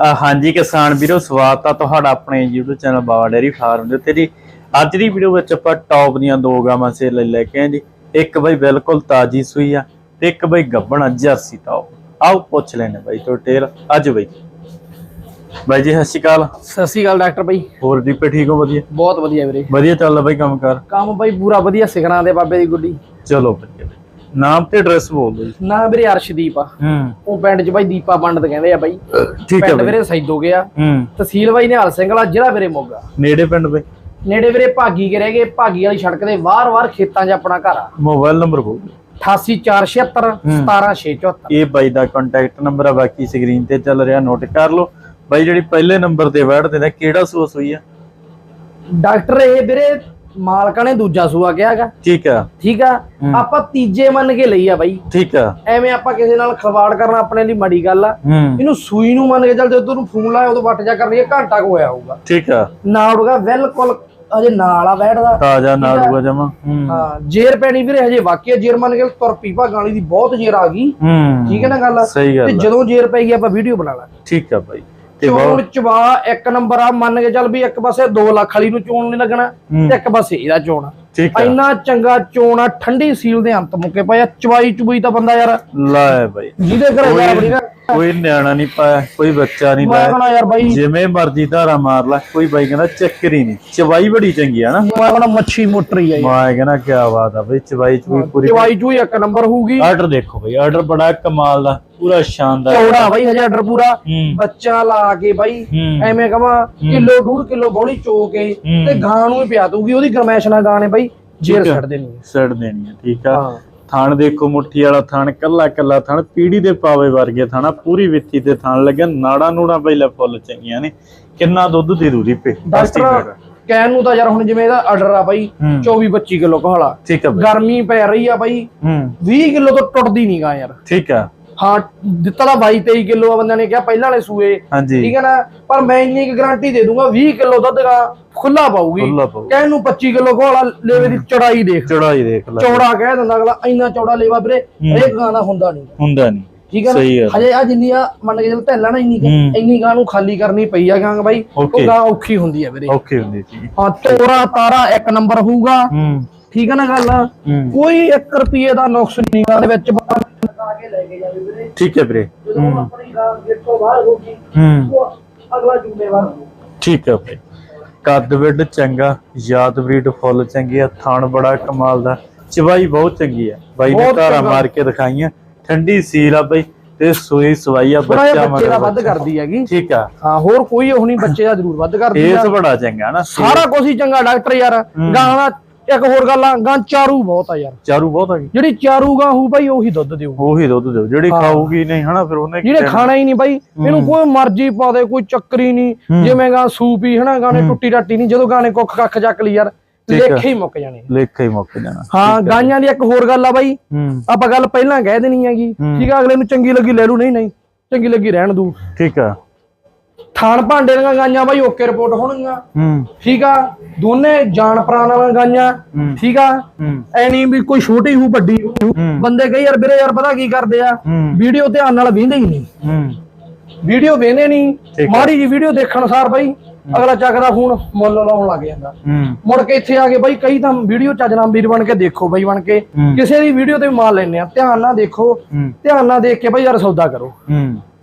ਹਾਂਜੀ ਕਿਸਾਨ ਵੀਰੋ ਸਵਾਗਤ ਆ ਤੁਹਾਡਾ ਆਪਣੇ YouTube channel Bawa dairy farm ਦੇ ਉੱਤੇ ਜੀ। ਅੱਜ ਦੀ ਵੀਡੀਓ ਵਿੱਚ ਆਪਾਂ ਟੌਪ ਦੀਆਂ ਦੋ ਗਾਵਾਂ ਸੇ ਲੈ ਲੈ ਕੇ ਆਏ ਜੀ। ਇੱਕ ਬਈ ਬਿਲਕੁਲ ਤਾਜੀ ਸੂਈ ਆ ਤੇ ਇੱਕ ਬਈ ਗੱਬਣ ਆ ਜਰਸੀ ਟੌਪ ਆਓ ਪੁੱਛ ਲੈਣੇ ਬਾਈ ਤੋਂ ਟੇਲ ਅੱਜ ਬਈ। ਬਾਈ ਜੀ ਸਤਿ ਸ਼੍ਰੀ ਅਕਾਲ। ਸਤਿ ਸ਼੍ਰੀ ਅਕਾਲ ਡਾਕਟਰ ਬਾਈ। ਹੋਰ ਦੀਪੇ ਠੀਕ ਹੋ ਵਧੀਆ? ਬਹੁਤ ਵਧੀਆ ਵੀਰੇ। ਵਧੀਆ ਚੱਲਦਾ ਬਾਈ ਕੰਮ ਕਰ? ਕੰਮ ਬਾਈ ਪੂਰਾ ਵਧੀਆ ਸਿਖਣਾ ਦੇ ਬਾਬੇ ਦੀ ਗੁੱਡੀ। ਚਲੋ ਵਧੀਆ। ਬਾਈ। ਨਾਮ ਤੇ ਐਡਰੈਸ ਬੋਲ ਦਿਓ ਜੀ। ਨਾ ਵੀਰੇ ਅਰਸ਼ਦੀਪ ਆ। ਹੂੰ। ਉਹ ਪਿੰਡ 'ਚ ਬਾਈ ਦੀਪਾ ਪੰਡਤ ਕਹਿੰਦੇ ਆ ਬਾਈ। ਠੀਕ ਹੈ ਪਿੰਡ ਬਾਈ। ਵੀਰੇ ਸੈਦੋ ਗਿਆ। ਹੂੰ। ਤਹਿਸੀਲ ਬਾਈ ਨਿਹਾਲ ਸਿੰਘ ਵਾਲਾ ਜ਼ਿਲ੍ਹਾ ਵੀਰੇ ਮੋਗਾ। ਨੇੜੇ ਪਿੰਡ ਬਾਈ। ਨੇੜੇ ਵੀਰੇ ਭਾਗੀ ਕੇ ਰਹਿ ਗਏ ਭਾਗੀ ਵਾਲੀ ਸੜਕ ਦੇ ਵਾਰ-ਵਾਰ ਖੇਤਾਂ 'ਚ ਆਪਣਾ ਘਰ ਆ। ਮੋਬਾਈਲ ਨੰਬਰ ਬੋਲ ਦਿਓ। 88476 17674 ਇਹ ਬਾਈ ਦਾ ਕੰਟੈਕਟ ਨੰਬਰ ਆ ਬਾਕੀ ਸਕਰੀਨ ਤੇ ਚੱਲ ਰਿਹਾ ਨੋਟ ਕਰ ਲਓ। ਬਾਈ ਜਿਹੜੀ ਪਹਿਲੇ ਨੰਬਰ ਤੇ ਵੜਦੇ ਨੇ ਕਿਹੜਾ ਸੂਸ ਹੋਈ ਆ? ਡਾਕਟਰ ਇਹ ਵੀਰੇ ਮਾਲਕਾਂ ਨੇ ਦੂਜਾ ਸੂਆ ਕਿਹਾ ਹੈਗਾ। ਠੀਕ ਆ। ਠੀਕ ਆ? ਆਪਾਂ ਤੀਜੇ ਮੰਨ ਕੇ ਲਈ ਆ ਬਾਈ। ਠੀਕ ਆ। ਐਵੇਂ ਆਪਾਂ ਕਿਸੇ ਨਾਲ ਖਲਵਾੜ ਕਰਨਾ ਆਪਣੇ ਲਈ ਮਾੜੀ ਗੱਲ ਆ। ਇਹਨੂੰ ਸੂਈ ਨੂੰ ਮੰਨ ਕੇ ਚੱਲ ਜਦੋਂ ਤੈਨੂੰ ਫੋਨ ਲਾਇਆ ਉਦੋਂ ਵੱਟ ਜਾ ਕਰਨੀ ਹੈ ਘੰਟਾ ਕੁ ਹੋਇਆ ਹੋਊਗਾ। ਠੀਕ ਆ। ਨਾਲ ਹੋਗਾ ਬਿਲਕੁਲ ਅਜੇ ਨਾਲ ਆ ਬੈਠਦਾ। ਤਾਜ਼ਾ ਨਾੜੂਆ ਜਮਾ। ਹੂੰ। ਜੇਰ ਪੈਣੀ ਵੀਰੇ ਹਜੇ ਵਾਕਿਆ ਜੇਰ ਮੰਨ ਕੇ ਤੁਰ ਪੀ ਭਾਗਾਂ ਦੀ ਬਹੁਤ ਜੇਰ ਆ ਗਈ। ਠੀਕ ਹੈ ਨਾ ਗੱਲ? ਤੇ। ਜਦੋਂ ਜੇਰ ਪੈ ਗਈ ਆਪਾਂ ਵੀਡੀਓ ਬਣਾ ਲਾਂਗੇ ਠੀਕ ਆ ਬਾਈ। ਤੇ ਚੋਣ ਚਵਾ ਇੱਕ ਨੰਬਰ ਆ ਮੰਨ ਕੇ ਚੱਲ ਵੀ ਇੱਕ ਪਾਸੇ 2 ਲੱਖ ਵਾਲੀ ਨੂੰ ਚੋਣ ਨਹੀਂ ਲੱਗਣਾ। ਤੇ ਇੱਕ ਪਾਸੇ ਇਹਦਾ ਚੋਣ। ਇੰਨਾ ਚੰਗਾ ਚੋਣ ਆ ਠੰਡੀ ਸੀਲ ਦੇ ਅੰਤ ਮੁੱਕੇ ਪਏ ਚਵਾਈ ਚੁਬਈ ਤਾਂ ਬੰਦਾ ਯਾਰ ਲੈ ਬਾਈ। ਜਿਹਦੇ ਘਰੇ ਬੜੀ ਨਾ ਕੋਈ ਨਿਆਣਾ ਨਹੀਂ ਪਾਇਆ ਕੋਈ ਬੱਚਾ ਨਹੀਂ ਮੈਂ ਲਾਇਆ। ਕਹਣਾ ਯਾਰ ਬਾਈ। ਜਿਵੇਂ ਮਰਜ਼ੀ ਧਾਰਾ ਮਾਰ ਲੈ ਕੋਈ ਬਾਈ ਕਹਿੰਦਾ ਚੱਕਰ ਹੀ ਨਹੀਂ। ਚਵਾਈ ਬੜੀ ਚੰਗੀ ਆ ਨਾ। ਮੈਂ ਕਹਣਾ ਮੱਛੀ ਮੋਟਰੀ ਆ ਯਾਰ। ਮੈਂ ਕਹਿੰਦਾ ਕੀ ਬਾਤ ਆ ਬਈ ਚਵਾਈ ਚੂਈ ਪੂਰੀ ਚਵਾਈ ਚੂਈ ਇੱਕ ਨੰਬਰ ਹੋਊਗੀ। ਆਰਡਰ ਦੇਖੋ ਬਈ ਆਰਡਰ ਬੜਾ ਕਮਾਲ ਦਾ ਪੂਰਾ ਸ਼ਾਨਦਾਰ। ਚੌੜਾ ਬਾਈ ਹਜੇ ਆਰਡਰ ਪੂਰਾ। ਬੱਚਾ ਲਾ ਕੇ ਬਾਈ ਐਵੇਂ ਕਹਾਂ ਕਿਲੋ ਡੂਢ ਕਿਲੋ ਬੋਲੀ ਚੋ ਕੇ। ਤੇ ਗਾਂ ਨੂੰ ਹੀ ਪਿਆ ਦੂਗੀ ਉਹਦੀ ਗਰਮੈਸ਼ ਨਾਲ ਗਾਂ ਨੇ ਬਾਈ ਜੇਰ ਛੱਡ ਦੇਣੀ। ਛੱਡ ਦੇਣੀ ਠੀਕ ਆ। ਥਣ ਦੇਖੋ ਮੁੱਠੀ ਵਾਲਾ ਥਣ ਕੱਲਾ ਕੱਲਾ ਥਣ ਪੀੜੀ ਦੇ ਪਾਵੇ ਵਰਗੇ ਥਣਾ ਪੂਰੀ ਵਿੱਥੀ ਤੇ ਥਣ ਲੱਗਿਆ। ਨਾੜਾ ਨੂੜਾ ਪਹਿਲਾਂ ਫੁੱਲ ਚੰਗੀਆਂ ਨੇ। ਕਿੰਨਾ ਦੁੱਧ ਦੇ ਦੂ ਰੀਪੇ ਡਾਕਟਰ ਕਹਿਣ ਨੂੰ ਤਾਂ ਯਾਰ ਹੁਣ ਜਿਵੇਂ ਇਹਦਾ ਆਰਡਰ ਆ ਬਾਈ ਹੂੰ। 24 25 ਕਿਲੋ ਕਹਾਲਾ ਠੀਕ ਬਈ। ਗਰਮੀ ਪੈ ਰਹੀ ਆ ਬਾਈ। ਹੂੰ। 20 ਕਿਲੋ ਤੋਂ ਟੁੱਟਦੀ ਨਹੀਂ ਗਾ ਯਾਰ। ਠੀਕ ਆ। ਹਾਂ ਦਿੱਤਾ ਤਾਂ 22 23 ਕਿਲੋ ਆ ਬੰਦਿਆਂ ਨੇ ਕਿਹਾ ਪਹਿਲਾਂ ਵਾਲੇ ਸੂਏ। ਠੀਕ ਹੈ ਨਾ? ਪਰ ਮੈਂ ਇੰਨੀ ਕੁ ਗਾਰੰਟੀ ਦੇ ਦੂੰਗਾ 20 ਕਿਲੋ ਦੁੱਧ ਦਾ। ਖੁੱਲਾ ਪਾਊਗੀ। ਖੁੱਲਾ ਪਾਊ ਕਹਿਣ ਨੂੰ 25 ਕਿਲੋ ਕੋਲਾ ਲੇਵੇ ਦੀ ਚੜਾਈ ਦੇਖ। ਚੜਾਈ ਦੇਖ ਲੈ। ਚੌੜਾ ਕਹਿ ਦਿੰਦਾ ਅਗਲਾ ਇੰਨਾ ਚੌੜਾ ਲੇਵਾ ਵੀਰੇ ਇਹ ਗਾਂ ਦਾ ਹੁੰਦਾ ਨਹੀਂ। ਹੁੰਦਾ ਨਹੀਂ। ਠੀਕ ਹੈ ਸਹੀ ਨਾ। ਹਜੇ ਆ ਜਿੰਨੀ ਆ ਮੰਨ ਕੇ ਚੱਲ ਧੈਲਾ ਨਾ ਇੰਨੀ ਕੁ, ਹੂੰ। ਇੰਨੀ ਗਾਂ ਨੂੰ ਖਾਲੀ ਕਰਨੀ ਪਈ ਆ ਗਾਂ ਬਾਈ। ਉਹ Okay। ਗਾਂ ਔਖੀ ਹੁੰਦੀ ਆ ਵੀਰੇ। ਔਖੀ ਹੁੰਦੀ ਸੀ ਹਾਂ ਤੋਰਾ ਤਾਰਾ ਇੱਕ ਨੰਬਰ ਹੋਊਗਾ। ਹੂੰ। ਠੀਕ ਹੈ ਨਾ ਗੱਲ? ਹੂੰ। ਕੋਈ 1 ਰੁਪਏ ਦਾ ਨੁਕਸ ਨਹੀਂ ਗਾਂ ਦੇ ਵਿੱਚ। ਬਾਹਰ ਲਗਾ ਕੇ ਲੈ ਕੇ ਜਾਵੇ ਵੀਰੇ ਠੀਕ ਹੈ ਵੀਰੇ। ਜਦੋਂ ਆਪਣੀ ਗਾਂ ਗੇਟ ਤੋਂ ਬਾਹਰ ਹੋਊਗੀ ਹੂੰ। ਉਹ ਅਗਲਾ ਜ਼ਿੰਮੇਵਾਰ ਹੋਊ ਠੀਕ ਹੈ ਭਾਈ ਕੱਦ ਵਿੱਡ ਚੰਗਾ ਯਾਦ ਬਰੀਡ ਫੁੱਲ ਚੰਗੀ ਆ ਥਣ ਬੜਾ ਕਮਾਲ ਦਾ। ਚਵਾਈ ਬਹੁਤ ਚੰਗੀ ਆ। ਬਾਈ ਨੇ ਧਾਰਾ। ਮਾਰ ਕੇ ਦਿਖਾਈਆਂ। ਠੰਡੀ ਸੀਲ ਆ ਬਾਈ ਤੇ ਸੂਈ ਸਵਾਈ ਆ ਬੱਚਾ ਬੱਚੇ ਦਾ ਵੱਧ। ਕਰਦੀ ਹੈਗੀ। ਠੀਕ ਆ। ਹਾਂ ਹੋਰ ਕੋਈ ਉਹ ਨਹੀਂ ਬੱਚੇ ਦਾ ਜ਼ਰੂਰ ਵੱਧ ਕਰਦੀ ਇਸ ਆ। ਬੜਾ ਚੰਗਾ ਨਾ। ਸਾਰਾ ਕੁਝ ਹੀ ਚੰਗਾ ਡਾਕਟਰ ਯਾਰ। ਗਾਂ ਦਾ ਇੱਕ ਹੋਰ ਗੱਲ ਆ ਗਾਂ ਚਾਰੂ ਬਹੁਤ ਆ ਯਾਰ। ਚਾਰੂ ਬਹੁਤ ਆ ਜਿਹੜੀ ਚਾਰੂ ਗਾਂ ਹੋਊ ਭਾਈ ਉਹੀ ਦੁੱਧ ਦਿਓ। ਉਹੀ ਦੁੱਧ ਦਿਓ। ਜਿਹੜੀ ਖਾਊਗੀ ਨਹੀਂ ਹਨਾ ਫਿਰ ਉਹਨੇ ਕੀ ਜਿਹੜੇ? ਖਾਣਾ ਹੀ ਨਹੀਂ ਬਾਈ ਇਹਨੂੰ ਕੋਈ ਮਰਜ਼ੀ ਪਾ ਦੇ ਕੋਈ ਚੱਕਰੀ ਨਹੀਂ। ਜਿਵੇਂ ਗਾਂ ਸੂਪ ਹੀ ਹਨਾ ਗਾਣੇ ਟੁੱਟੀ ਟਾਟੀ ਨਹੀਂ ਜਦੋਂ ਗਾਣੇ ਕੁੱਖ ਕੱਖ ਚੱਕ ਲਈ ਯਾਰ ਠੀਕ ਆ। ਲੇਖੇ ਹੀ ਮੁੱਕ ਜਾਣੇ ਲੇਖਾ ਹੀ ਮੁੱਕ ਜਾਣਾ। ਹਾਂ ਗਾਈਆਂ ਦੀ ਇੱਕ ਹੋਰ ਗੱਲ ਆ ਬਾਈ ਹੂੰ। ਆਪਾਂ ਗੱਲ ਪਹਿਲਾਂ ਕਹਿ ਦੇਣੀ ਹੈਗੀ। ਠੀਕ ਆ ਅਗਲੇ ਨੂੰ ਚੰਗੀ ਲੱਗੀ ਲੈ ਲੂ ਨਹੀਂ ਨਹੀਂ ਚੰਗੀ ਲੱਗੀ ਰਹਿਣ ਦੂ ਠੀਕ ਆ। ਥਾਣ ਭਾਂਡੇ ਦੀਆਂ ਗਾਈਆਂ ਬਾਈ ਓਕੇ ਰਿਪੋਰਟ ਹੋਣਗੀਆਂ। ਹੂੰ। ਠੀਕ ਆ? ਦੋਨੇ ਜਾਣ ਪ੍ਰਾਣ ਵਾਲੀਆਂ ਗਾਈਆਂ। ਠੀਕ ਆ? ਐ ਨਹੀਂ ਵੀ ਕੋਈ ਛੋਟੀ ਹੋ ਵੱਡੀ ਹੂੰ। ਬੰਦੇ ਕਈ ਯਾਰ ਵੀਰੇ ਯਾਰ ਪਤਾ ਕੀ ਕਰਦੇ ਆ? ਵੀਡੀਓ ਧਿਆਨ ਨਾਲ ਵੇਂਦੇ ਹੀ ਨਹੀਂ। ਹੂੰ। ਵੀਡੀਓ ਵੇਂਦੇ ਨਹੀਂ। ਮਾੜੀ ਜੀ ਵੀਡੀਓ ਦੇਖਣ ਸਾਰ ਬਾਈ ਅਗਲਾ ਚੱਕਦਾ ਫੋਨ ਮੁੱਲ ਲਾਉਣ ਲੱਗ ਜਾਂਦਾ। ਮੁੜ ਕੇ ਇੱਥੇ ਆ ਕੇ ਬਾਈ ਕਈ ਤਾਂ ਵੀਡੀਓ ਚੱਜ ਨਾਲ ਵੀਰ ਬਣ ਕੇ ਦੇਖੋ ਬਾਈ ਬਣ ਕੇ। ਕਿਸੇ ਦੀ ਵੀਡੀਓ ਤੇ ਮਾਰ ਲੈਣੇ ਆ। ਧਿਆਨ ਨਾਲ ਦੇਖੋ। ਧਿਆਨ ਨਾਲ ਦੇਖ ਕੇ ਬਾਈ ਯਾਰ ਸੌਦਾ ਕਰੋ।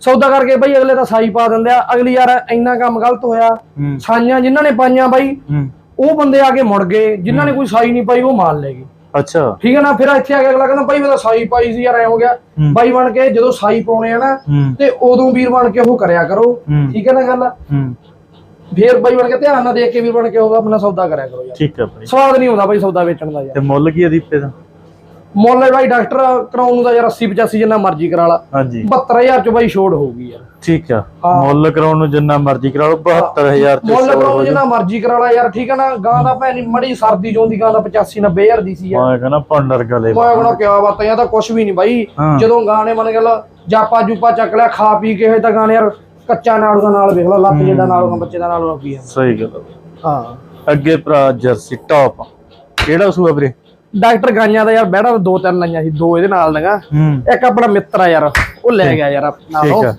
ਸੌਦਾ ਕਰਕੇ ਬਾਈ ਅਗਲੇ ਤਾਂ ਸਾਈ ਪਾ ਦਿੰਦੇ ਆ। ਅਗਲੀ ਯਾਰ ਇੰਨਾ ਕੰਮ ਗਲਤ ਹੋਇਆ। ਹੂੰ। ਸਾਈਆਂ ਜਿਨ੍ਹਾਂ ਨੇ ਪਾਈਆਂ ਬਾਈ ਹੂੰ। ਉਹ ਬੰਦੇ ਆ ਕੇ ਮੁੜ ਗਏ। ਜਿਨ੍ਹਾਂ ਨੇ ਕੋਈ ਸਾਈ ਨਹੀਂ ਪਾਈ ਉਹ ਮਾਲ ਲੈ ਗਏ। ਅੱਛਾ। ਠੀਕ ਹੈ ਨਾ? ਫਿਰ ਇੱਥੇ ਆ ਕੇ ਅਗਲਾ ਕਹਿੰਦਾ ਬਾਈ ਮੈਂ ਤਾਂ ਸਾਈ ਪਾਈ ਸੀ ਯਾਰ ਐ ਹੋ ਗਿਆ। ਹੂੰ। ਬਾਈ ਬਣ ਕੇ ਜਦੋਂ ਸਾਈ ਪਾਉਣੇ ਆ ਨਾ ਹੂੰ। ਤੇ ਉਦੋਂ ਵੀਰ ਬਣ ਕੇ ਉਹ ਕਰਿਆ ਕਰੋ। ਹੂੰ। ਠੀਕ ਹੈ ਨਾ ਗੱਲ? ਹੂੰ। ਫੇਰ ਬਾਈ ਬਣ ਕੇ ਧਿਆਨ ਨਾਲ ਦੇਖ ਕੇ ਵੀਰ ਬਣ ਕੇ ਉਹ ਆਪਣਾ ਸੌਦਾ ਕਰਿਆ ਕਰੋ ਯਾਰ। ਠੀਕ ਆ ਭਾਈ ਸਵਾਦ ਨਹੀਂ ਆਉਂਦਾ ਬਾਈ ਸੌਦਾ ਵੇਚਣ ਦਾ ਯਾਰ। ਤੇ ਮੁੱਲ ਕੀ ਆ ਦੀਪੇ ਦਾ? ਮੁੱਲ ਹੈ ਬਾਈ ਡਾਕਟਰ ਕਰਾਉਣ ਨੂੰ ਤਾਂ ਯਾਰ 80 85 ਜਿੰਨਾ ਮਰਜ਼ੀ ਕਰਾ ਲਾ। ਹਾਂਜੀ। 72000 ਚ ਬਾਈ ਛੋੜ ਹੋਊਗੀ ਯਾਰ। ਠੀਕ ਆ। ਮੁੱਲ ਕਰਾਉਣ ਨੂੰ ਜਿੰਨਾ ਮਰਜ਼ੀ ਕਰਾ ਲਓ 72000 ਚ ਮੁੱਲ ਕਰਾਉਣ ਨੂੰ ਜਿੰਨਾ ਮਰਜ਼ੀ ਕਰਾ ਲਾ ਯਾਰ ਠੀਕ ਹੈ ਨਾ? ਗਾਂ ਦਾ ਭੈਣੀ ਮੜੀ ਸਰਦੀ ਚੋਂਦੀ ਗਾਂ ਦਾ 85 90000 ਦੀ ਸੀ ਯਾਰ। ਮੈਂ ਕਹਿੰਦਾ ਪੰਡਰ ਗਲੇ ਮੈਂ ਕਹਣਾ ਕਿਆ ਬਾਤਾਂ ਇਹ ਤਾਂ ਕੁਝ ਵੀ ਨਹੀਂ ਬਾਈ। ਜਦੋਂ ਗਾਣੇ ਮਨ ਗੱਲ ਜਾਪਾ ਜੂਪਾ ਚੱਕ ਲਿਆ ਖਾ ਪੀ ਕੇ ਇਹ ਤਾਂ ਗਾਣੇ ਯਾਰ ਕੱਚਾ ਨਾਲੂ ਦਾ ਨਾਲ ਵੇਖ ਲਾ ਲੱਤ ਜਿਹੜਾ ਨਾਲੂ ਬੱਚੇ ਦਾ ਨਾਲੂ ਕੀ ਆ। ਸਹੀ ਗੱਲ ਆ। ਹਾਂ। ਅੱਗੇ ਭਰਾ ਜਰਸੀ ਟੌਪ ਕਿਹੜਾ ਸੂਆ ਵੀਰੇ? ਡਾਕਟਰ ਗਾਈਆਂ ਦਾ ਯਾਰ ਬਹਿੜਾ ਦੋ ਤਿੰਨ ਲਾਈਆਂ ਸੀ ਦੋ ਇਹਦੇ ਨਾਲ ਹੂੰ। ਇੱਕ ਆਪਣਾ ਮਿੱਤਰ ਆ ਯਾਰ ਉਹ ਲੈ ਗਿਆ ਯਾਰ ਨਾਲੋਂ ਠੀਕ ਆ।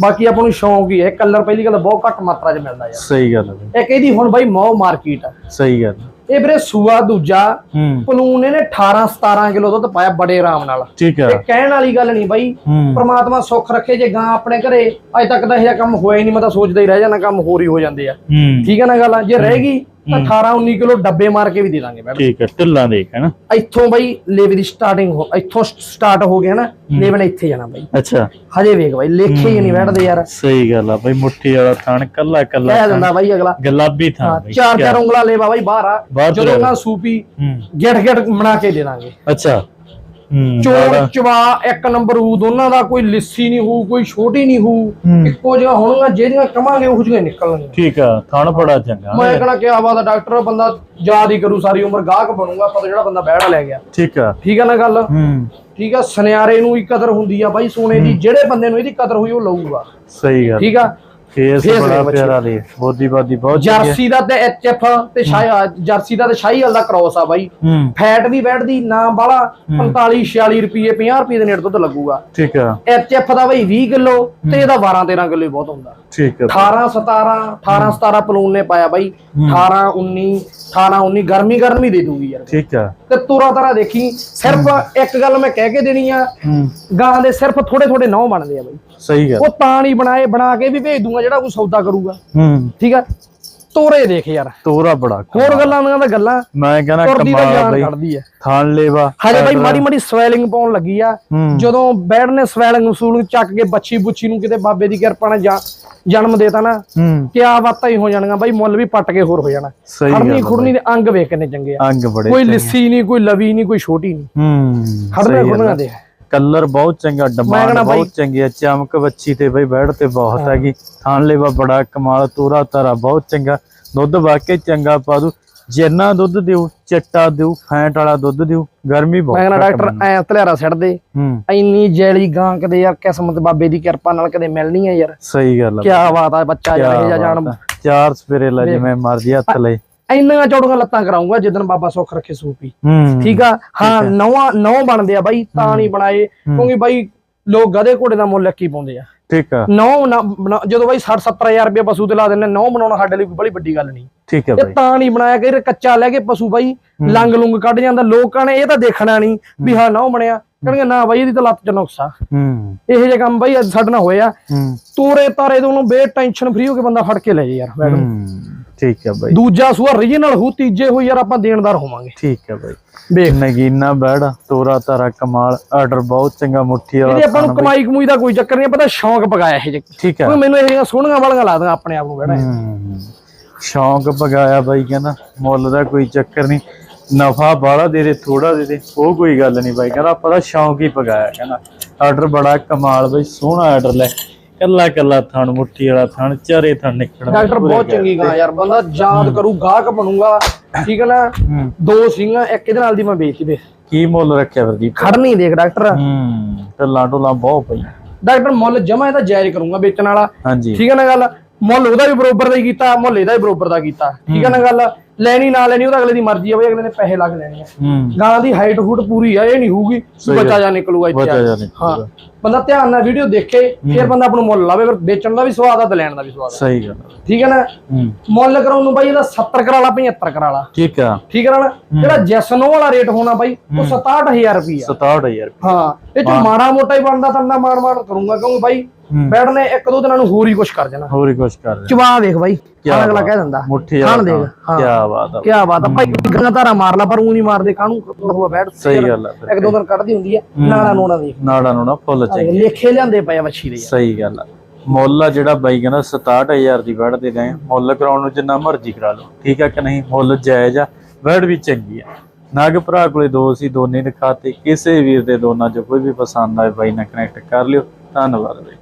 ਬਾਕੀ ਆਪਾਂ ਨੂੰ ਸ਼ੌਂਕ ਹੀ ਹੈ ਕਲਰ ਪਹਿਲੀ ਗੱਲ ਬਹੁਤ ਘੱਟ ਮਾਤਰਾ 'ਚ ਮਿਲਦਾ ਯਾਰ। ਸਹੀ ਗੱਲ ਹੈ ਇੱਕ ਇਹਦੀ ਹੁਣ ਬਾਈ ਮੌ ਮਾਰਕੀਟ ਆ। ਸਹੀ ਗੱਲ। ਇਹ ਵੀਰੇ ਸੂਆ ਦੂਜਾ ਪਲੂਨ ਇਹਨੇ 18 17 ਕਿਲੋ ਦੁੱਧ ਪਾਇਆ ਬੜੇ ਆਰਾਮ ਨਾਲ। ਠੀਕ ਹੈ ਇਹ ਕਹਿਣ ਵਾਲੀ ਗੱਲ ਨਹੀਂ ਬਾਈ ਪ੍ਰਮਾਤਮਾ ਸੁੱਖ ਰੱਖੇ ਜੇ ਗਾਂ ਆਪਣੇ ਘਰੇ ਅਜੇ ਤੱਕ ਤਾਂ ਇਹ ਕੰਮ ਹੋਇਆ ਹੀ ਨਹੀਂ ਮੈਂ ਤਾਂ ਸੋਚਦਾ ਹੀ ਰਹਿ ਜਾਣਾ ਕੰਮ ਹੋਰ ਹੀ ਹੋ ਜਾਂਦੇ ਆ। ਠੀਕ ਹੈ ਨਾ ਗੱਲ ਜੇ ਰਹਿ ਗਈ 18 19 ਕਿਲੋ ਡੱਬੇ ਮਾਰ ਕੇ ਵੀ ਦੇ ਦਾਂਗੇ ਮੈਡਮ। ਠੀਕ ਹੈ ਢਿੱਲਾਂ ਦੇਖ ਹੈ ਨਾ? ਇੱਥੋਂ ਬਾਈ ਲੇਵੇ ਦੀ ਸਟਾਰਟਿੰਗ ਹੋ ਇੱਥੋਂ ਸਟਾਰਟ ਹੋ ਗਿਆ ਨਾ ਲੇਵੇ ਨੇ ਇੱਥੇ ਜਾਣਾ ਬਾਈ। ਅੱਛਾ। ਹਜੇ ਵੇਖ ਬਾਈ ਲੇਖੇ ਹੀ ਨਹੀਂ ਬੈਠਦੇ ਯਾਰ। ਸਹੀ ਗੱਲ ਆ ਬਈ ਮੁੱਠੀ ਵਾਲਾ ਥਣ ਕੱਲਾ ਕੱਲਾ ਕਹਿ ਦਿੰਦਾ ਬਾਈ ਅਗਲਾ। ਗੁਲਾਬੀ ਬਈ ਚਾਰ ਚਾਰ ਉਂਗਲਾਂ ਲੇਵਾ ਬਾਈ ਬਾਹਰ ਆ। ਜਦੋਂ ਨਾ ਸੂਪੀ ਗਿੜ ਗਿੜ ਬਣਾ ਕੇ ਦੇ ਦਾਂਗੇ। ਅੱਛਾ। ਚੋਰ ਚਵਾ ਇੱਕ ਨੰਬਰ ਹੋਊ ਦੋਨਾਂ ਦਾ ਕੋਈ ਲਿੱਸੀ ਨਹੀਂ ਹੋਊ ਕੋਈ ਛੋਟੀ ਨਹੀਂ ਹੂੰ। ਇੱਕੋ ਜਿਹਾ ਹੋਣਗੀਆਂ ਜਿਹੜੀਆਂ ਕਮਾਂਗੇ ਉਹ ਜਿਹੀਆਂ ਨਿਕਲਣਗੀਆਂ। ਠੀਕ ਆ ਥਣ ਬੜਾ ਚੰਗਾ। ਮੈਂ ਕਹਣਾ ਕਿ ਆਵਾ ਦਾ ਡਾਕਟਰ ਬੰਦਾ ਯਾਦ ਹੀ ਕਰੂ ਸਾਰੀ ਉਮਰ ਗਾਹਕ ਬਣੂਗਾ ਪਤਾ ਜਿਹੜਾ ਬੰਦਾ ਬੈਠ ਲੈ ਗਿਆ। ਠੀਕ ਆ। ਠੀਕ ਆ ਨਾ ਗੱਲ? ਹੂੰ। ਠੀਕ ਆ ਸੁਨਿਆਰੇ ਨੂੰ ਹੀ ਕਦਰ ਹੁੰਦੀ ਆ ਬਾਈ ਸੋਨੇ ਦੀ ਜਿਹੜੇ ਬੰਦੇ ਨੂੰ ਇਹਦੀ ਕਦਰ ਹੋਈ ਉਹ ਲਊਗਾ। ਸਹੀ ਗੱਲ। ਠੀਕ ਆ? ਫੇਸ ਫੇਸ ਬੜਾ ਵੇਖ ਬੱਚੇ। ਪਿਆਰਾ ਲਈ ਬੋਦੀ ਬਾਦੀ ਬਹੁਤ ਚੰਗੀ ਆ। ਜਰਸੀ ਦਾ ਤੇ ਐਚਐਫ ਤੇ ਸ਼ਾਹ ਜਰਸੀ ਦਾ ਤੇ ਸ਼ਾਹੀ ਵਾਲਾ ਦਾ ਕ੍ਰੋਸ ਆ ਬਾਈ। ਹੂੰ। ਫੈਟ ਵੀ ਬੈਠਦੀ ਨਾ ਬਾਲਾ 45 46 ਰੁਪਏ 50 ਰੁਪਏ ਦੇ ਨੇੜੇ ਦੁੱਧ ਲੱਗੂਗਾ। ਠੀਕ ਆ। ਐਚਐਫ ਦਾ ਬਾਈ 20 ਕਿਲੋ ਤੇ ਇਹਦਾ 12 13 ਕਿਲੋ ਬਹੁਤ ਹੁੰਦਾ। ਠੀਕ ਆ। 18 17 18 17 ਪਲੂਨ ਨੇ ਪਾਇਆ ਬਾਈ। 18 19 18 19 ਗਰਮੀ ਗਰਮੀ ਦੇ ਦੂਗੀ ਯਾਰ। ਠੀਕ ਆ। ਤੇ ਤੁਰਾ ਤਰਾ ਦੇਖੀ ਸਿਰਫ ਇੱਕ ਗੱਲ ਮੈਂ ਕਹਿ ਕੇ ਦੇਣੀ ਆ ਗਾਂ ਦੇ ਸਿਰਫ ਥੋੜੇ ਥੋੜੇ ਨੌ ਬਣਦੇ ਆ ਬਾਈ। ਸਹੀ ਗੱਲ। ਉਹ ਤਾਂ ਨਹੀਂ ਬਣਾਏ ਬਣਾ ਕੇ ਵੀ ਭੇਜ ਦੂੰਗਾ ਜਿਹੜਾ ਕੋਈ ਸੌਦਾ ਕਰੂਗਾ। ਹੂੰ। ਠੀਕ ਆ? ਤੋਰੇ ਦੇਖ ਯਾਰ। ਤੋਰਾ ਬੜਾ ਹੋਰ ਗੱਲਾਂ ਦੀਆਂ ਤਾਂ ਗੱਲਾਂ। ਮੈਂ ਕਹਿੰਦਾ ਕਮਾਲ ਬਈ। ਕੱਢਦੀ ਆ ਥਣ ਲੇਵਾ ਹਜੇ ਬਾਈ ਮਾੜੀ ਮਾੜੀ ਸਵੈਲਿੰਗ ਪਾਉਣ ਲੱਗੀ ਆ। ਹੂੰ। ਜਦੋਂ ਬੈਡ ਨੇ ਸਵੈਲਿੰਗ ਸੂਲ ਚੱਕ ਕੇ ਬੱਚੀ ਬੁੱਚੀ ਨੂੰ ਕਿਤੇ ਬਾਬੇ ਦੀ ਕਿਰਪਾ ਨਾਲ ਜਾ- ਜਨਮ ਦੇਤਾ ਨਾ ਹੂੰ। ਕਿਆ ਬਾਤਾਂ ਹੀ ਹੋ ਜਾਣਗੀਆਂ। ਬਾਈ ਮੁੱਲ ਵੀ ਪੱਟ ਕੇ ਹੋਰ ਹੋ ਜਾਣਾ। ਖੜਨੀ ਖੁਰਨੀ ਦੇ ਅੰਗ ਵੇਖ ਕਿੰਨੇ ਚੰਗੇ ਆ। ਕੋਈ ਲਿੱਸੀ ਨਹੀਂ ਕੋਈ ਲਵੀ ਨਹੀਂ ਕੋਈ ਛੋਟੀ ਨਹੀਂ। ਹੂੰ ਖੜਨੇ ਖੁਰਨੀਆਂ ਦੇ। ਕਲਰ ਬਹੁਤ ਚੰਗਾ ਡਿਮਾਂਡ ਬਹੁਤ ਚੰਗੀ ਹੈ ਚਮਕ ਬੱਚੀ ਤੇ ਬਈ ਬੈੜ ਤੇ ਬਹੁਤ ਹੈਗੀ। ਥਣ ਲੇਵਾ ਬੜਾ ਕਮਾਲ ਤੋਰਾ ਤਾਰਾ ਬਹੁਤ ਚੰਗਾ। ਦੁੱਧ ਵਾਕੇ ਚੰਗਾ ਪਾ ਦੂ ਜਿੰਨਾ ਦੁੱਧ ਦਿਓ ਚਿੱਟਾ ਦਿਓ ਫੈਂਟ ਵਾਲਾ ਦੁੱਧ ਦਿਓ ਗਰਮੀ ਬਹੁਤ ਮੈਂ ਡਾਕਟਰ ਐ ਧਲਿਆਰਾ ਛੱਡ ਦੇ। ਇੰਨੀ ਜੈਲੀ ਗਾਂ ਕਦੇ ਯਾਰ ਕਿਸਮਤ ਬਾਬੇ ਦੀ ਕਿਰਪਾ ਨਾਲ ਕਦੇ ਮਿਲਣੀ ਆ ਯਾਰ। ਸਹੀ ਗੱਲ ਆ ਕਿਆ ਬਾਤ ਆ ਬੱਚਾ ਜਿਹੜਾ ਜਾਣ। ਚਾਰ ਸਵੇਰੇ ਲੈ ਜਿਵੇਂ ਮਰਜ਼ੀ ਹੱਥ ਲੈ ਇੰਨੀਆਂ ਚੌੜੀਆਂ ਲੱਤਾਂ ਕਰਾਉਂਗਾ ਜਿੱਦਣ ਬਾਬਾ ਸੁੱਖ ਰੱਖੇ ਸੂਪੀ ਠੀਕ ਆ? ਹਾਂ ਨੌਵਾਂ ਨੌ ਬਣਦੇ ਆ ਬਾਈ ਤਾਂ ਨਹੀਂ ਬਣਾਏ ਕਿਉਂਕਿ ਬਾਈ ਲੋਕ ਗਧੇ ਘੋੜੇ ਦਾ ਮੁੱਲ ਕੀ ਪਾਉਂਦੇ ਆ। ਠੀਕ ਆ। ਨੌ ਜਦੋਂ ਬਾਈ 60 70000 ਰੁਪਏ ਪਸ਼ੂ ਤੇ ਲਾ ਦਿੰਦੇ ਨੌ ਬਣਾਉਣਾ ਸਾਡੇ ਲਈ ਕੋਈ ਬੜੀ ਵੱਡੀ ਗੱਲ ਨਹੀਂ। ਠੀਕ ਇਹ ਬਈ। ਤਾਂ ਨਹੀਂ ਬਣਾਇਆ ਕਿ ਕੱਚਾ ਲੈ ਕੇ ਪਸ਼ੂ ਬਾਈ ਲੰਗ ਲੁੰਗ ਕੱਢ ਜਾਂਦਾ ਲੋਕਾਂ ਨੇ ਇਹ ਤਾਂ ਦੇਖਣਾ ਨਹੀਂ ਵੀ ਹਾਂ ਨੌ ਬਣਿਆ। ਕਹਿੰਗੇ ਨਾ ਬਾਈ ਇਹਦੀ ਤਾਂ ਲੱਤ ਚ ਨੁਕਸਾ ਹੂੰ। ਇਹੋ ਜਿਹੇ ਕੰਮ ਬਾਈ ਅੱਜ ਸਾਡੇ ਨਾਲ ਹੋਇਆ ਤੂਰੇ ਤਾਰੇ ਤੋਂ ਉਹਨੂੰ ਬੇ ਟੈਨਸ਼ਨ ਫ੍ਰੀ ਹੋ ਕੇ ਬੰਦਾ ਫੜ ਕੇ ਲੈ ਜੇ ਯਾਰ ਮੈਡਮ ਠੀਕ ਹੈ ਬਈ। ਦੂਜਾ ਸੂਆ ਰੀਜਨਲ ਹੋ ਤੀਜੇ ਹੋ ਯਾਰ ਆਪਾਂ ਦੇਣਦਾਰ ਹੋਵਾਂਗੇ। ਠੀਕ ਹੈ ਬਈ। ਵੇਖ ਨਗੀਨਾ ਬੈੜ ਤੋਰਾ ਤਾਰਾ ਕਮਾਲ ਆਰਡਰ ਬਹੁਤ ਚੰਗਾ ਮੁੱਠੀ ਵਾਲਾ ਇਹਦੇ ਆਪਾਂ ਨੂੰ ਕਮਾਈ ਕਮੂਈ ਦਾ ਕੋਈ ਚੱਕਰ ਨਹੀਂ ਪਤਾ ਸ਼ੌਂਕ ਪਗਾਇਆ ਇਹ ਜੇ। ਠੀਕ ਹੈ। ਕਿਉਂਕਿ ਮੈਨੂੰ ਇਹ ਜਿਹੀਆਂ ਸੋਹਣੀਆਂ ਵਾਲੀਆਂ ਲਾ ਦਾਂ ਆਪਣੇ ਆਪ ਨੂੰ ਹੂੰ। ਸ਼ੌਂਕ ਪਗਾਇਆ ਬਾਈ ਕਹਿੰਦਾ ਮੁੱਲ ਦਾ ਕੋਈ ਚੱਕਰ ਨਹੀਂ। ਨਫਾ ਬਾਹਲਾ ਦੇ ਦੇ ਥੋੜਾ ਦੇ ਦੇ ਉਹ ਕੋਈ ਗੱਲ ਨਹੀਂ ਬਾਈ ਕਹਿੰਦਾ ਆਪਾਂ ਤਾਂ ਸ਼ੌਂਕ ਹੀ ਪਗਾਇਆ ਕਹਿੰਦਾ। ਆਰਡਰ ਬੜਾ ਕਮਾਲ ਬਾਈ ਸੋਹਣਾ ਆਰਡਰ ਲੈ। ਕੱਲਾ ਕੱਲਾ ਥਣ ਮੁੱਠੀ ਵਾਲਾ ਥਣ ਚਾਰੇ ਥਣ ਨਿਕਲਣਾ। ਡਾਕਟਰ ਬਹੁਤ ਚੰਗੀ ਗਾਂ ਯਾਰ ਬੰਦਾ ਯਾਦ ਕਰੂ ਗਾਹਕ ਬਣੂਗਾ ਠੀਕ ਹੈ ਨਾ? ਦੋ ਸਿੰਘਾਂ ਇੱਕ ਇਹਦੇ ਨਾਲ ਦੀ ਮੈਂ ਵੇਚੀ ਦੇ। ਕੀ ਮੁੱਲ ਰੱਖਿਆ ਵਰਦੀਪ ਖੜ ਨਹੀਂ ਦੇਖ ਡਾਕਟਰ। ਹੂੰ ਟੱਲਾ ਟੋਲਾ ਬਹੁਤ ਪਈ ਡਾਕਟਰ ਮੁੱਲ ਜਮਾ ਇਹਦਾ ਜਾਇਜ਼ ਕਰੂੰਗਾ ਵੇਚਣ ਵਾਲਾ। ਠੀਕ ਹੈ ਨਾ ਗੱਲ? ਮੁੱਲ ਉਹਦਾ ਵੀ ਬਰੋਬਰ ਦਾ ਹੀ ਕੀਤਾ ਮੁੱਲ ਇਹਦਾ ਵੀ ਬਰੋਬਰ ਦਾ ਕੀਤਾ। ਠੀਕ ਹੈ ਨਾ ਗੱਲ? ਲੈਣੀ ਨਾ ਲੈਣੀ ਉਹਦਾ ਅਗਲੇ ਦੀ ਮਰਜ਼ੀ ਆ ਬਈ ਅਗਲੇ ਨੇ ਪੈਸੇ ਲੱਗ ਲੈਣੇ ਆ। ਗਾਂ ਦੀ ਹਾਈਟ ਹੂਟ ਪੂਰੀ ਆ ਇਹ ਨਹੀਂ ਹੋਊਗੀ ਬੱਚਾ ਜਾ ਨਿਕਲੂਗਾ ਇੱਥੇ ਕੇ। ਹਾਂ ਬੰਦਾ ਧਿਆਨ ਨਾਲ ਵੀਡੀਓ ਦੇਖੇ ਫਿਰ ਬੰਦਾ ਆਪਣਾ ਮੁੱਲ ਲਾਵੇ ਫਿਰ ਵੇਚਣ ਦਾ ਵੀ ਸਵਾਦ ਆ ਤੇ ਲੈਣ ਦਾ ਵੀ ਸਵਾਦ ਆ। ਸਹੀ ਗੱਲ। ਠੀਕ ਹੈ ਨਾ? ਮੁੱਲ ਕਰਾਉਣ ਨੂੰ ਬਾਈ ਇਹਦਾ 70 ਕਰਾ ਲਾ 75 ਕਰਾ ਲਾ ਠੀਕ ਆ। ਠੀਕ ਹੈ ਨਾ? ਜਿਹੜਾ ਜੈਸਨੋ ਵਾਲਾ ਰੇਟ ਹੋਣਾ ਬਾਈ ਉਹ 67000 ਰੁਪਈਆ। 67000 ਹਾਂ ਇਹ ਚ ਮਾੜਾ ਮੋਟਾ ਹੀ ਬਣਦਾ ਤਾਂ ਨਾ ਮਾਣ ਮਾਣ ਕਰੂੰਗਾ ਕਿਉਂਕਿ ਬਾਈ ਬੈਡ ਨੇ ਇੱਕ ਦੋ ਦਿਨਾਂ ਨੂੰ ਹੋਰ ਹੀ ਕੁਝ ਕਰ ਜਾਣਾ। ਹੋਰ ਹੀ ਕੁਛ ਕਰ ਰਿਹਾ ਚਵਾ ਦੇਖ ਬਾਈ ਅਗਲਾ ਕਹਿ ਦਿੰਦਾ। ਮੁੱਠੀ ਖਾਣ ਦੇਖ। ਕਿਆ ਬਾਤ ਆ ਕੀ ਬਾਤ ਆ ਭਾਈ ਗੰਗਾ ਧਾਰਾ ਮਾਰ ਲਾ ਪਰ ਉਹ ਨਹੀਂ ਮਾਰਦੇ ਕਾਹਨੂੰ ਹੋਆ ਬੈਡ ਸਹੀ ਗੱਲ ਆ ਇੱਕ ਦੋ ਦਿਨ ਕੱਢਦੀ ਹੁੰਦੀ ਹੈ। ਨਾਲਾ ਨੂਣਾ ਦੇਖ ਨਾੜਾ ਨੂੰ ਨਾ ਫੁੱਲ ਚੰਗੀ ਲੇਖੇ ਲਿਆਂਦੇ ਪਏ ਆ ਵੱਛੀ ਦੇ ਸਹੀ ਗੱਲ ਆ। ਮੁੱਲ ਆ ਜਿਹੜਾ ਬਾਈ ਕਹਿੰਦਾ 67000 ਦੀ ਵੜ ਦੇ ਗਏ ਮੁੱਲ ਕਰਾਉਣ ਨੂੰ ਜਿੰਨਾ ਮਰਜ਼ੀ ਕਰਾ ਲਓ ਠੀਕ ਆ ਕਿ ਨਹੀਂ? ਮੁੱਲ ਜਾਇਜ਼ ਆ ਵੜ ਵੀ ਚੰਗੀ ਆ। ਨਗ ਭਰਾ ਕੋਲੇ ਦੋ ਸੀ ਦੋਨੇ ਦਿਖਾਤੇ। ਕਿਸੇ ਵੀਰ ਦੇ ਦੋਨਾਂ ਚੋਂ ਕੋਈ ਵੀ ਪਸੰਦ ਆਏ ਬਾਈ ਨਾਲ ਕਨੈਕਟ ਕਰ ਲਿਓ। ਧੰਨਵਾਦ ਬਾਈ।